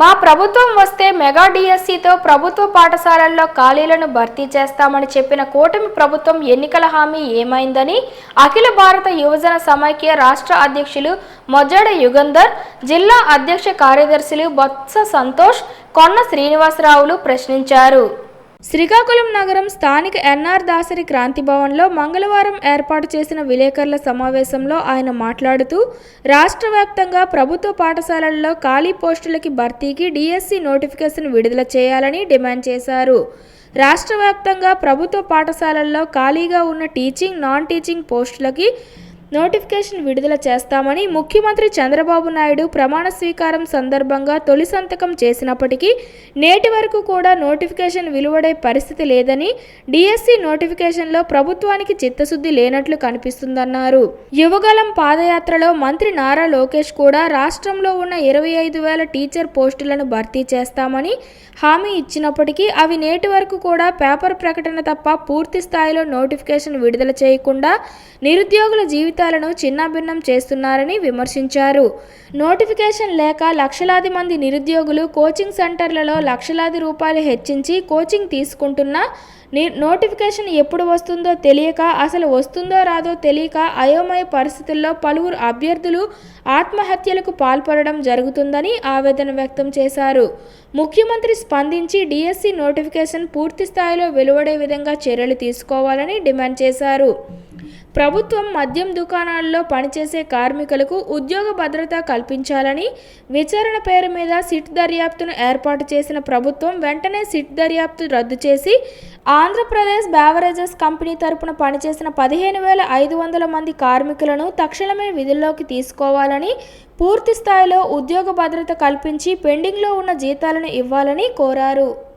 మా ప్రభుత్వం వస్తే మెగా డిఎస్సితో ప్రభుత్వ పాఠశాలల్లో ఖాళీలను భర్తీ చేస్తామని చెప్పిన కూటమి ప్రభుత్వం ఎన్నికల హామీ ఏమైందని అఖిల భారత యువజన సమైక్య రాష్ట్ర అధ్యక్షులు మొజ్జడ యుగంధర్ జిల్లా అధ్యక్ష కార్యదర్శులు బొత్స సంతోష్ కొన్న శ్రీనివాసరావులు ప్రశ్నించారు. శ్రీకాకుళం నగరం స్థానిక ఎన్ఆర్ దాసరి క్రాంతి భవన్లో మంగళవారం ఏర్పాటు చేసిన విలేకరుల సమావేశంలో ఆయన మాట్లాడుతూ రాష్ట్ర వ్యాప్తంగా ప్రభుత్వ పాఠశాలల్లో ఖాళీ పోస్టులకి భర్తీకి డిఎస్సి నోటిఫికేషన్ విడుదల చేయాలని డిమాండ్ చేశారు. రాష్ట్ర వ్యాప్తంగా ప్రభుత్వ పాఠశాలల్లో ఖాళీగా ఉన్న టీచింగ్ నాన్ టీచింగ్ పోస్టులకి నోటిఫికేషన్ విడుదల చేస్తామని ముఖ్యమంత్రి చంద్రబాబు నాయుడు ప్రమాణ స్వీకారం సందర్భంగా తొలి సంతకం చేసినప్పటికీ నేటి వరకు కూడా నోటిఫికేషన్ విలువడే పరిస్థితి లేదని డిఎస్సి నోటిఫికేషన్లో ప్రభుత్వానికి చిత్తశుద్ధి లేనట్లు కనిపిస్తుందన్నారు. యువగలం పాదయాత్రలో మంత్రి నారా లోకేష్ కూడా రాష్ట్రంలో ఉన్న ఇరవై ఐదు వేల టీచర్ పోస్టులను భర్తీ చేస్తామని హామీ ఇచ్చినప్పటికీ అవి నేటి వరకు కూడా పేపర్ ప్రకటన తప్ప పూర్తి స్థాయిలో నోటిఫికేషన్ విడుదల చేయకుండా నిరుద్యోగుల జీవితాలను చిన్నాభిన్నం చేస్తున్నారని విమర్శించారు. నోటిఫికేషన్ లేక లక్షలాది మంది నిరుద్యోగులు కోచింగ్ సెంటర్లలో లక్షలాది రూపాయలు హెచ్చించి కోచింగ్ తీసుకుంటున్నా ని నోటిఫికేషన్ ఎప్పుడు వస్తుందో తెలియక అసలు వస్తుందో రాదో తెలియక అయోమయ పరిస్థితుల్లో పలువురు అభ్యర్థులు ఆత్మహత్యలకు పాల్పడడం జరుగుతుందని ఆవేదన వ్యక్తం చేశారు. ముఖ్యమంత్రి స్పందించి డిఎస్సి నోటిఫికేషన్ పూర్తి స్థాయిలో వెలువడే విధంగా చర్యలు తీసుకోవాలని డిమాండ్ చేశారు. ప్రభుత్వం మద్యం దుకాణాల్లో పనిచేసే కార్మికులకు ఉద్యోగ భద్రత కల్పించాలని విచారణ పేరు మీద సిట్ దర్యాప్తును ఏర్పాటు చేసిన ప్రభుత్వం వెంటనే సిట్ దర్యాప్తు రద్దు చేసి ఆంధ్రప్రదేశ్ బ్యావరేజెస్ కంపెనీ తరపున పనిచేసిన పదిహేను వేల ఐదు వందల మంది కార్మికులను తక్షణమే విధుల్లోకి తీసుకోవాలని పూర్తి స్థాయిలో ఉద్యోగ భద్రత కల్పించి పెండింగ్లో ఉన్న జీతాలను ఇవ్వాలని కోరారు.